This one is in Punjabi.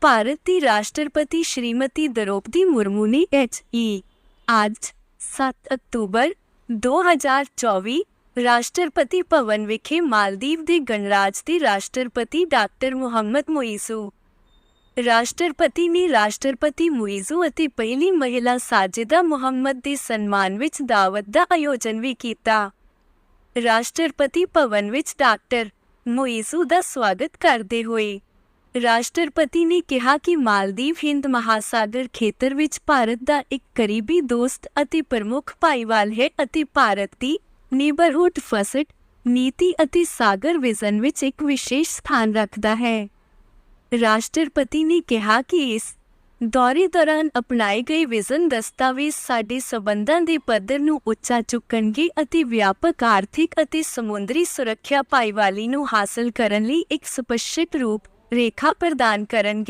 ਭਾਰਤ ਦੀ ਰਾਸ਼ਟਰਪਤੀ ਸ਼੍ਰੀਮਤੀ ਦ੍ਰੋਪਦੀ ਮੁਰਮੂ ਨੇ ਐਚ ਈ ਅੱਜ 7 ਅਕਤੂਬਰ 2024 ਰਾਸ਼ਟਰਪਤੀ ਭਵਨ ਵਿਖੇ ਮਾਲਦੀਵ ਦੇ ਗਣਰਾਜ ਦੇ ਰਾਸ਼ਟਰਪਤੀ ਡਾਕਟਰ ਮੁਹੰਮਦ ਮੁਈਜ਼ੂ ਰਾਸ਼ਟਰਪਤੀ ਨੇ ਰਾਸ਼ਟਰਪਤੀ ਮੁਈਜ਼ੂ ਅਤੇ ਪਹਿਲੀ ਮਹਿਲਾ ਸਾਜਿਦਾ ਮੁਹੰਮਦ ਦੇ ਸਨਮਾਨ ਵਿੱਚ ਦਾਵਤ ਦਾ ਆਯੋਜਨ ਵੀ ਕੀਤਾ। ਰਾਸ਼ਟਰਪਤੀ ਭਵਨ ਵਿੱਚ ਡਾਕਟਰ ਮੁਈਜ਼ੂ ਦਾ ਸਵਾਗਤ ਕਰਦੇ ਹੋਏ ਰਾਸ਼ਟਰਪਤੀ ਨੇ ਕਿਹਾ ਕਿ ਮਾਲਦੀਵ ਹਿੰਦ ਮਹਾਸਾਗਰ ਖੇਤਰ ਵਿੱਚ ਭਾਰਤ ਦਾ ਇੱਕ ਕਰੀਬੀ ਦੋਸਤ ਅਤੇ ਪ੍ਰਮੁੱਖ ਭਾਈਵਾਲ ਹੈ ਅਤੇ ਭਾਰਤ ਦੀ ਨੇਬਰਹੁੱਡ ਫਸਟ ਨੀਤੀ ਅਤੇ ਸਾਗਰ ਵਿਜ਼ਨ ਵਿੱਚ ਇੱਕ ਵਿਸ਼ੇਸ਼ ਸਥਾਨ ਰੱਖਦਾ ਹੈ। ਰਾਸ਼ਟਰਪਤੀ ਨੇ ਕਿਹਾ ਕਿ ਇਸ ਦੌਰੇ ਦੌਰਾਨ ਅਪਣਾਏ ਗਏ ਵਿਜ਼ਨ ਦਸਤਾਵੇਜ਼ ਸਾਡੇ ਸਬੰਧਾਂ ਦੇ ਪੱਧਰ ਨੂੰ ਉੱਚਾ ਚੁੱਕਣਗੇ ਅਤੇ ਵਿਆਪਕ ਆਰਥਿਕ ਅਤੇ ਸਮੁੰਦਰੀ ਸੁਰੱਖਿਆ ਭਾਈਵਾਲੀ ਨੂੰ ਹਾਸਲ ਕਰਨ ਲਈ ਇੱਕ ਸਪਸ਼ਟ ਰੂਪ ਰੇਖਾ ਪ੍ਰਦਾਨ ਕਰਨਗੇ।